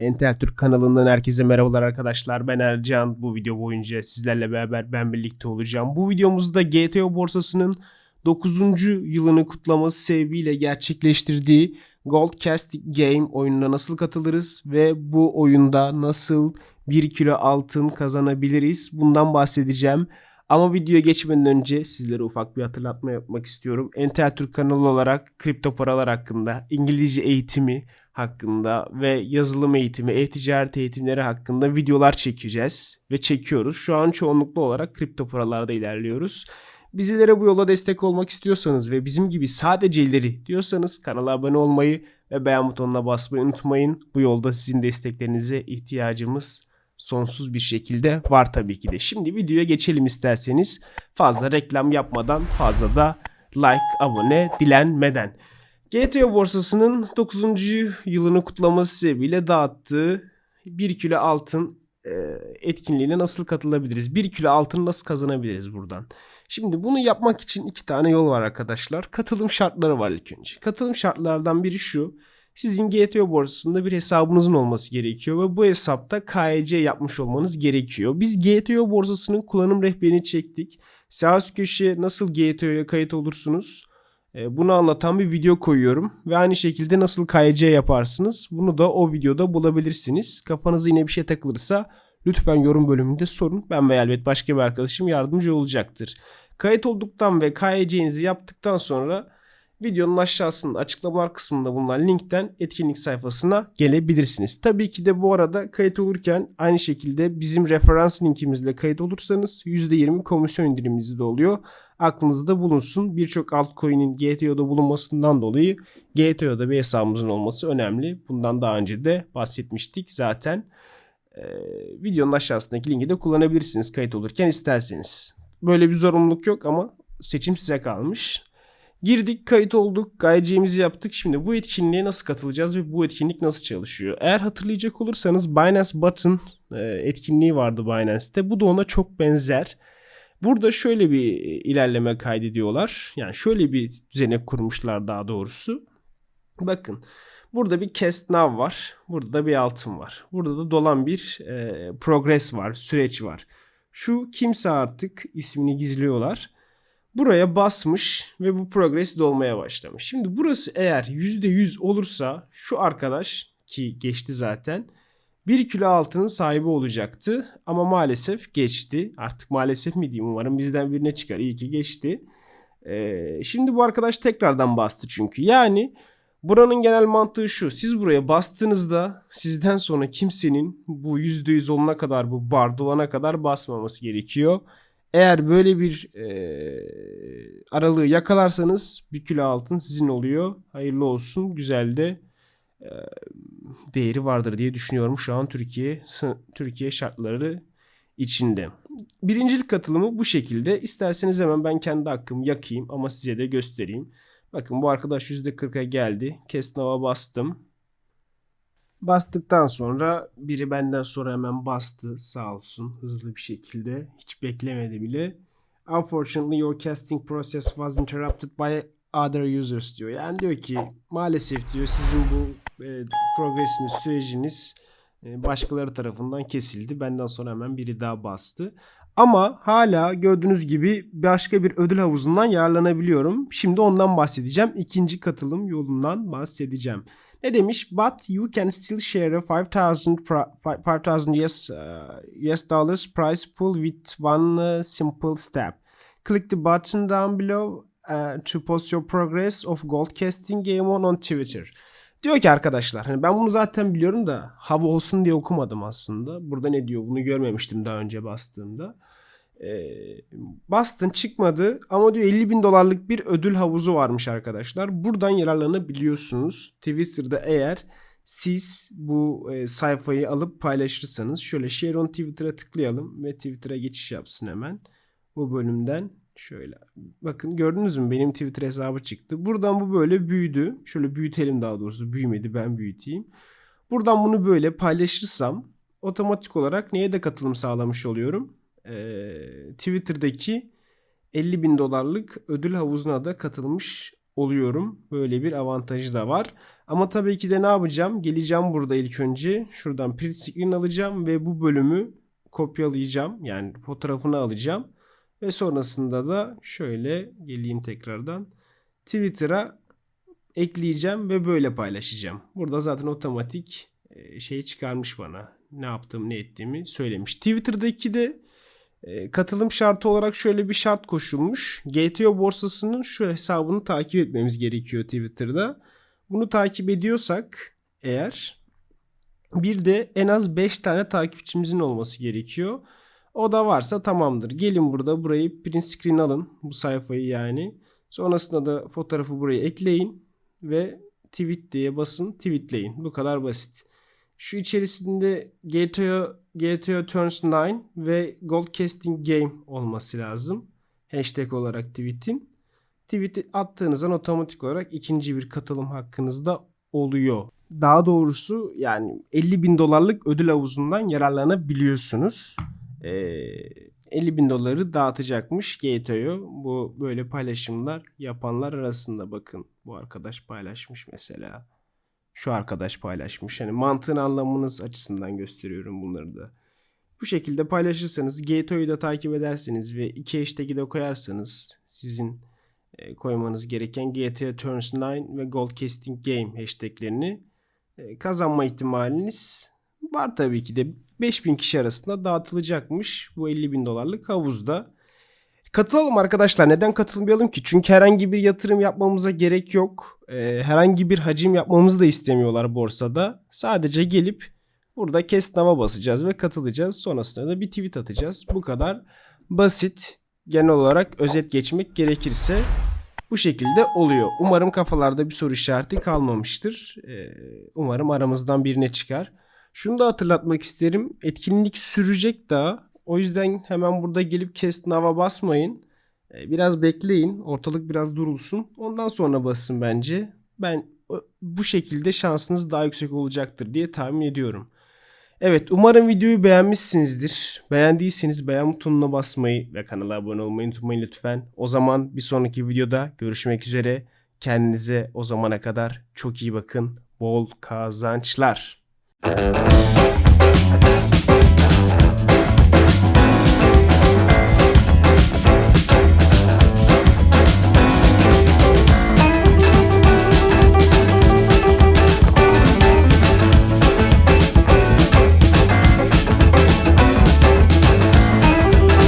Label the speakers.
Speaker 1: Entel Türk kanalından herkese merhabalar arkadaşlar. Ben Ercan. Bu video boyunca sizlerle beraber ben birlikte olacağım. Bu videomuzda GTO borsasının 9. yılını kutlaması sebebiyle gerçekleştirdiği Gold Casting Game oyununa nasıl katılırız ve bu oyunda nasıl 1 kilo altın kazanabiliriz bundan bahsedeceğim. Ama videoya geçmeden önce sizlere ufak bir hatırlatma yapmak istiyorum. Entel Türk kanalı olarak kripto paralar hakkında, İngilizce eğitimi hakkında ve yazılım eğitimi, e-ticaret eğitimleri hakkında videolar çekeceğiz ve çekiyoruz. Şu an çoğunluklu olarak kripto paralarda ilerliyoruz. Bizlere bu yola destek olmak istiyorsanız ve bizim gibi sadece ileri diyorsanız kanala abone olmayı ve beğen butonuna basmayı unutmayın. Bu yolda sizin desteklerinize ihtiyacımız sonsuz bir şekilde var tabii ki de. Şimdi videoya geçelim isterseniz. Fazla reklam yapmadan fazla da like, abone dilenmeden. GTO borsasının 9. yılını kutlaması sebebiyle dağıttığı 1 kilo altın e, etkinliğine nasıl katılabiliriz? 1 kilo altın nasıl kazanabiliriz buradan? Şimdi bunu yapmak için iki tane yol var arkadaşlar. Katılım şartları var ilk önce. Katılım şartlardan biri şu. Sizin GTO borsasında bir hesabınızın olması gerekiyor ve bu hesapta KYC yapmış olmanız gerekiyor. Biz GTO borsasının kullanım rehberini çektik. Sağ üst köşeye nasıl GTO'ya kayıt olursunuz? E, bunu anlatan bir video koyuyorum. Ve aynı şekilde nasıl KYC yaparsınız? Bunu da o videoda bulabilirsiniz. Kafanıza yine bir şey takılırsa lütfen yorum bölümünde sorun. Ben veya elbet başka bir arkadaşım yardımcı olacaktır. Kayıt olduktan ve KYC'nizi yaptıktan sonra videonun aşağısında açıklamalar kısmında bulunan linkten etkinlik sayfasına gelebilirsiniz. Tabii ki de bu arada kayıt olurken aynı şekilde bizim referans linkimizle kayıt olursanız %20 komisyon indirimimiz de oluyor. Aklınızda bulunsun. Birçok altcoin'in GTO'da bulunmasından dolayı GTO'da bir hesabımızın olması önemli. Bundan daha önce de bahsetmiştik zaten. Ee, videonun aşağısındaki linki de kullanabilirsiniz kayıt olurken isterseniz. Böyle bir zorunluluk yok ama seçim size kalmış. Girdik, kayıt olduk, gayeceğimizi yaptık. Şimdi bu etkinliğe nasıl katılacağız ve bu etkinlik nasıl çalışıyor? Eğer hatırlayacak olursanız Binance Button e, etkinliği vardı Binance'te. Bu da ona çok benzer. Burada şöyle bir ilerleme kaydediyorlar. Yani şöyle bir düzenek kurmuşlar daha doğrusu. Bakın burada bir cast now var. Burada da bir altın var. Burada da dolan bir e, progress var, süreç var. Şu kimse artık ismini gizliyorlar buraya basmış ve bu progress dolmaya başlamış. Şimdi burası eğer %100 olursa şu arkadaş ki geçti zaten 1 kilo altının sahibi olacaktı ama maalesef geçti. Artık maalesef mi diyeyim umarım bizden birine çıkar. İyi ki geçti. Ee, şimdi bu arkadaş tekrardan bastı çünkü. Yani buranın genel mantığı şu. Siz buraya bastığınızda sizden sonra kimsenin bu %100 olana kadar bu bar dolana kadar basmaması gerekiyor. Eğer böyle bir e, aralığı yakalarsanız bir kilo altın sizin oluyor. Hayırlı olsun. Güzel de e, değeri vardır diye düşünüyorum şu an Türkiye Türkiye şartları içinde. Birincilik katılımı bu şekilde. İsterseniz hemen ben kendi hakkımı yakayım ama size de göstereyim. Bakın bu arkadaş %40'a geldi. Kesnava bastım. Bastıktan sonra biri benden sonra hemen bastı sağ olsun hızlı bir şekilde. Hiç beklemedi bile. Unfortunately your casting process was interrupted by other users diyor. Yani diyor ki maalesef diyor sizin bu e, progresiniz, süreciniz e, başkaları tarafından kesildi. Benden sonra hemen biri daha bastı. Ama hala gördüğünüz gibi başka bir ödül havuzundan yararlanabiliyorum. Şimdi ondan bahsedeceğim. İkinci katılım yolundan bahsedeceğim. Ne demiş? But you can still share a 5000 5000 US uh, US dollars prize pool with one uh, simple step. Click the button down below uh, to post your progress of gold casting game on on Twitter. Diyor ki arkadaşlar hani ben bunu zaten biliyorum da hava olsun diye okumadım aslında. Burada ne diyor bunu görmemiştim daha önce bastığımda. Ee, bastın çıkmadı ama diyor 50 bin dolarlık bir ödül havuzu varmış arkadaşlar. Buradan yararlanabiliyorsunuz. Twitter'da eğer siz bu e, sayfayı alıp paylaşırsanız şöyle share on Twitter'a tıklayalım ve Twitter'a geçiş yapsın hemen. Bu bölümden şöyle bakın gördünüz mü benim Twitter hesabı çıktı. Buradan bu böyle büyüdü. Şöyle büyütelim daha doğrusu büyümedi ben büyüteyim. Buradan bunu böyle paylaşırsam otomatik olarak neye de katılım sağlamış oluyorum? Ee, Twitter'daki 50 bin dolarlık ödül havuzuna da katılmış oluyorum. Böyle bir avantajı da var. Ama tabii ki de ne yapacağım? Geleceğim burada ilk önce. Şuradan print screen alacağım ve bu bölümü kopyalayacağım. Yani fotoğrafını alacağım. Ve sonrasında da şöyle geleyim tekrardan. Twitter'a ekleyeceğim ve böyle paylaşacağım. Burada zaten otomatik e, şey çıkarmış bana. Ne yaptığımı ne ettiğimi söylemiş. Twitter'daki de e, katılım şartı olarak şöyle bir şart koşulmuş. GTO borsasının şu hesabını takip etmemiz gerekiyor Twitter'da. Bunu takip ediyorsak eğer bir de en az 5 tane takipçimizin olması gerekiyor. O da varsa tamamdır. Gelin burada burayı print screen alın. Bu sayfayı yani. Sonrasında da fotoğrafı buraya ekleyin ve tweet diye basın tweetleyin. Bu kadar basit. Şu içerisinde GTO, GTO Turns 9 ve Gold Casting Game olması lazım. Hashtag olarak tweetin. Tweet attığınızdan otomatik olarak ikinci bir katılım hakkınız da oluyor. Daha doğrusu yani 50 bin dolarlık ödül havuzundan yararlanabiliyorsunuz. Ee, 50 bin doları dağıtacakmış GTO'yu. Bu böyle paylaşımlar yapanlar arasında bakın. Bu arkadaş paylaşmış mesela. Şu arkadaş paylaşmış. Yani mantığını anlamanız açısından gösteriyorum bunları da. Bu şekilde paylaşırsanız GTO'yu da takip ederseniz ve iki hashtag'i de koyarsanız sizin e, koymanız gereken GTA Turns 9 ve Gold Casting Game hashtaglerini e, kazanma ihtimaliniz var tabii ki de 5000 kişi arasında dağıtılacakmış bu 50 bin dolarlık havuzda. Katılalım arkadaşlar. Neden katılmayalım ki? Çünkü herhangi bir yatırım yapmamıza gerek yok. Ee, herhangi bir hacim yapmamızı da istemiyorlar borsada. Sadece gelip burada Now'a basacağız ve katılacağız. Sonrasında da bir tweet atacağız. Bu kadar basit. Genel olarak özet geçmek gerekirse bu şekilde oluyor. Umarım kafalarda bir soru işareti kalmamıştır. Ee, umarım aramızdan birine çıkar. Şunu da hatırlatmak isterim. Etkinlik sürecek daha. O yüzden hemen burada gelip Cast Now'a basmayın. Ee, Biraz bekleyin. Ortalık biraz durulsun. Ondan sonra basın bence. Ben bu şekilde şansınız daha yüksek olacaktır diye tahmin ediyorum. Evet umarım videoyu beğenmişsinizdir. Beğendiyseniz beğen butonuna basmayı ve kanala abone olmayı unutmayın lütfen. O zaman bir sonraki videoda görüşmek üzere. Kendinize o zamana kadar çok iyi bakın. Bol kazançlar.